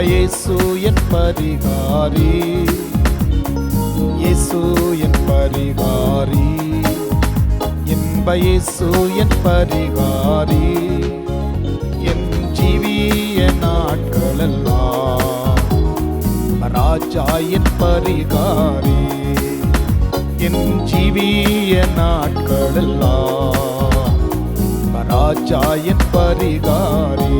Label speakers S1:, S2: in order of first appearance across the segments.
S1: இயேசு என் பரிகாரி. இயேசு என் பரிகாரி. இன்ப இயேசு என் பரிகாரி. என் ஜீவிய நாட்களெல்லாம் ராஜா என் பரிகாரி. என் ஜீவிய நாட்களெல்லாம் ராஜா என் பரிகாரி.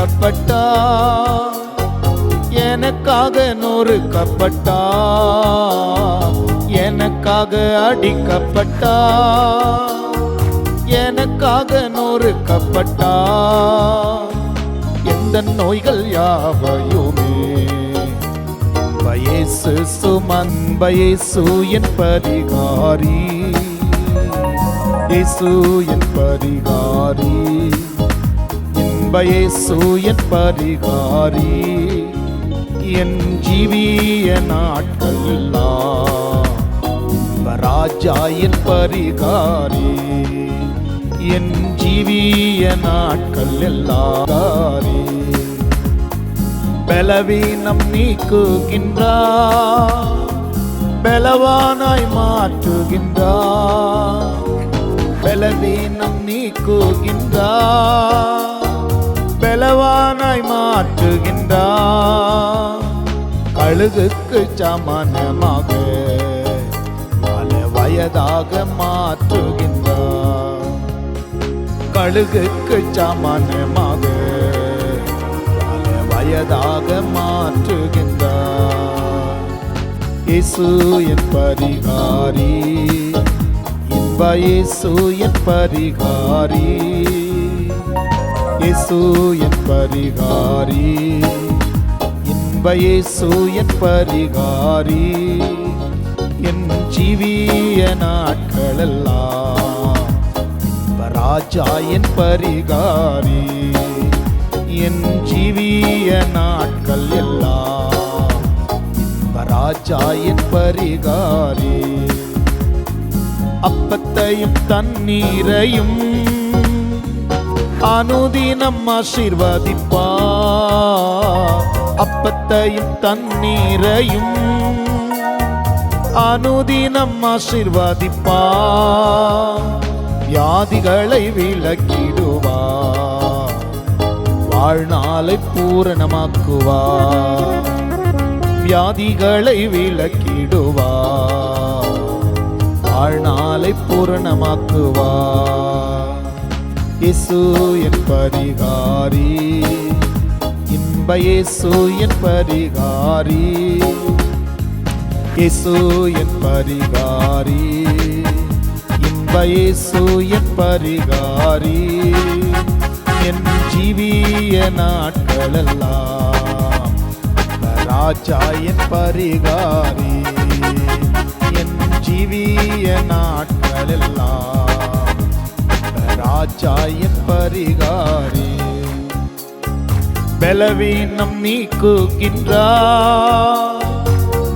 S1: அடிக்கப்பட்டா எனக்காக நொறுக்கப்பட்டா எனக்காக அடிக்கப்பட்டா? எனக்காக நொறுக்கப்பட்டா எந்த நோய்கள் யாவையுமே? பயசு சுமன்பயசு என் பரிகாரி. இயேசு என் பரிகாரி. இன்பயேசு என் பரிகாரி. என் ஜீவிய நாட்கள் ராஜா என் பரிகாரி. என் ஜீவிய நாட்கள் எல்லாரி பலவீனம் நீக்குகின்றார் பலவானாய் மாற்றுகின்றார் பலவீனம் நீக்குகின்றார் பலவானாய் மாற்றுகின்றார் அழுகுக்கு சமானமாக பல வயதாக மாற்றுகின்றார் கழுகுக்கு சமானமாக பல வயதாக மாற்றுகின்றார் இசு என் பரிகாரி இன்ப இசு என் பரிகாரி. இயேசு என் பரிகாரி. இன்ப இயேசு என் பரிகாரி. என் ஜீவிய நாட்களெல்லாம் ராஜா என் பரிகாரி. என் ஜீவிய நாட்கள் எல்லாம் ராஜா என் பரிகாரி. அப்பத்தையும் தண்ணீரையும் அனுதினம் ஆசீர்வதிப்பா. அப்பத்தையும் தண்ணீரையும் அனுதினம் ஆசீர்வதிப்பா. வியாதிகளை விளக்கிடுவா வாழ்நாளை பூரணமாக்குவா. வியாதிகளை விளக்கிடுவா வாழ்நாளை பூரணமாக்குவா. இயேசு என் பரிகாரி. இன்ப இயேசு என் பரிகாரி. இயேசு என் பரிகாரி. இன்ப இயேசு என் பரிகாரி. என் ஜீவிய நாட்களெல்லாம் ராஜா என் பரிகாரி. என் ஜீவிய நாட்களெல்லாம் ராஜாயின் பரிகாரி பலவீனம் நீக்குகின்றார்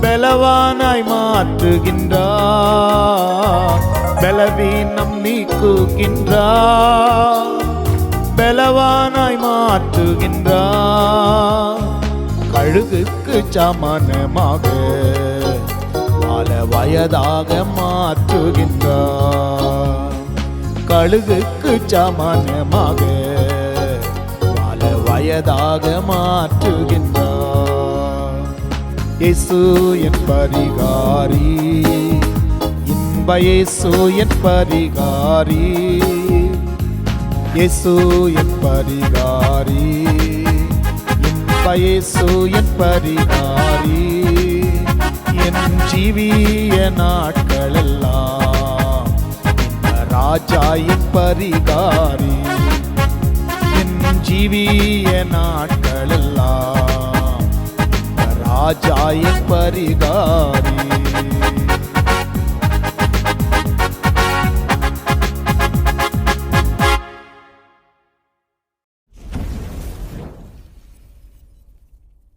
S1: பலவானாய் மாற்றுகின்றார். பலவீனம் நீக்குகின்றார் பலவானாய் மாற்றுகின்றார். கழுகுக்கு சமானமாக பல வயதாக மாற்றுகின்றார். கழுகுக்கு சமானமாக பல வயதாக மாற்றுகின்றார். இயேசு என் பரிகாரி இன்ப இயேசு என் பரிகாரி இயேசு என் பரிகாரி இன்ப இயேசு என் பரிகாரி. என் ஜீவிய நாட்களெல்லாம் இந்த பரிகாரி. என் ஜீவிய நாட்களெல்லாம் இந்த பரிகாரி.